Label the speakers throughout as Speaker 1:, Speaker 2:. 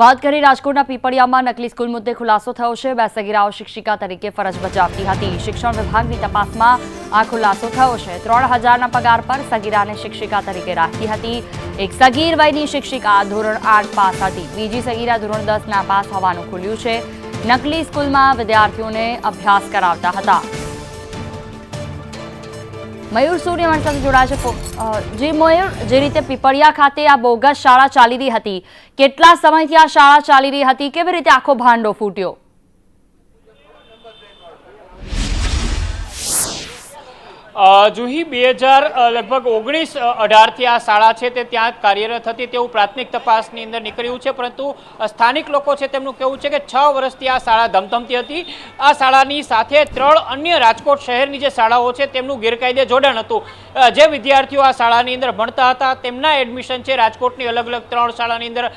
Speaker 1: વાત કરી રાજકોટના પીપળિયામાં નકલી સ્કૂલ મુદ્દે ખુલાસો થયો છે. બે સગીરાઓ શિક્ષિકા તરીકે ફરજ બજાવતી હતી. શિક્ષણ વિભાગની તપાસમાં આ ખુલાસો થયો છે. ત્રણ હજારના પગાર પર સગીરાને શિક્ષિકા તરીકે રાખી હતી. એક સગીર વયની શિક્ષિકા, ધોરણ આઠ પાસ હતી. બીજી સગીરા ધોરણ દસ ના પાસ હોવાનું ખુલ્યું છે. નકલી સ્કૂલમાં વિદ્યાર્થીઓને અભ્યાસ કરાવતા હતા. મયુર સૂર્ય અમારી સાથે જોડાશે જી મયુર, જે રીતે પીપળિયા ખાતે આ બોગસ શાળા ચાલી રહી હતી, કેટલા સમયથી આ શાળા ચાલી રહી હતી, કેવી રીતે આખો ભાંડો ફૂટ્યો?
Speaker 2: જુહી બે હજાર લગભગ ઓગણીસ અઢારથી આ શાળા છે તે ત્યાં કાર્યરત હતી તેવું પ્રાથમિક તપાસની અંદર નીકળ્યું છે, પરંતુ સ્થાનિક લોકો છે તેમનું કહેવું છે કે છ વર્ષથી આ શાળા ધમધમતી હતી. આ શાળાની સાથે ત્રણ અન્ય રાજકોટ શહેરની જે શાળાઓ છે તેમનું ગેરકાયદે જોડાણ હતું. જે વિદ્યાર્થીઓ આ શાળાની અંદર ભણતા હતા તેમના એડમિશન છે રાજકોટની અલગ અલગ ત્રણ શાળાની અંદર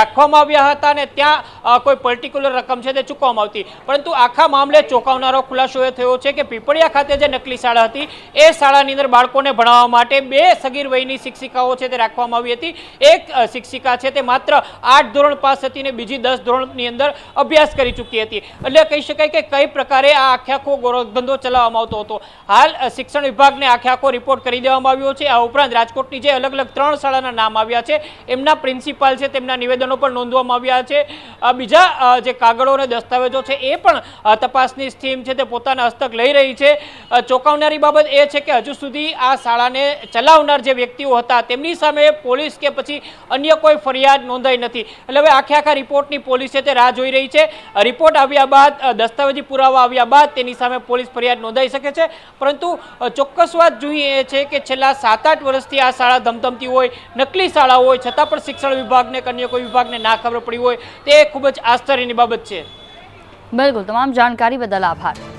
Speaker 2: રાખવામાં આવ્યા હતા અને ત્યાં કોઈ પર્ટિક્યુલર રકમ છે તે ચૂકવવામાં આવતી. પરંતુ આખા મામલે ચોંકાવનારો ખુલાસો એ થયો છે કે પીપળિયા ખાતે જે નકલી શાળા હતી એ શાળાની અંદર બાળકોને ભણાવવા માટે બે સગીર વયની શિક્ષિકાઓ છે તે રાખવામાં આવી હતી. એક શિક્ષિકા છે તે માત્ર આઠ ધોરણ પાસ હતી ને બીજી દસ ધોરણની અંદર અભ્યાસ કરી ચૂકી હતી. એટલે કહી શકાય કે કઈ પ્રકારે આ આખે આખો ગોરખધંધો ચલાવવામાં આવતો હતો. હાલ શિક્ષણ વિભાગને આખે રિપોર્ટ કરી દેવામાં આવ્યો છે. આ ઉપરાંત રાજકોટની જે અલગ અલગ ત્રણ શાળાના નામ આવ્યા છે, એમના પ્રિન્સિપાલ છે, તેમના નિવેદનો પણ નોંધવામાં આવ્યા છે. બીજા જે કાગળો અને દસ્તાવેજો છે, એ પણ તપાસની સ્કીમ છે તે પોતાના હસ્તક લઈ રહી છે. ચોંકાવનારી બાબત એ છે કે હજુ સુધી આ શાળાને ચલાવનાર જે વ્યક્તિઓ હતા, તેમની સામે પોલીસ કે પછી અન્ય કોઈ ફરિયાદ નોંધાઈ નથી. એટલે હવે આખે આખા રિપોર્ટની પોલીસ તે રાહ જોઈ રહી છે. રિપોર્ટ આવ્યા બાદ દસ્તાવેજી પુરાવા આવ્યા બાદ તેની સામે પોલીસ ફરિયાદ નોંધાઈ શકે છે. પરંતુ ચોક્કસ વાત જોઈએ એ છે કે છેલ્લા સાત આઠ વર્ષથી આ શાળા ધમધમતી હોય, નકલી શાળા હોય, છતાં પણ શિક્ષણ વિભાગને કે અન્ય કોઈ વિભાગને ના ખબર પડી હોય, તે ખૂબ જ આશ્ચર્યની બાબત છે.
Speaker 1: બિલકુલ, તમામ જાણકારી બદલ આભાર.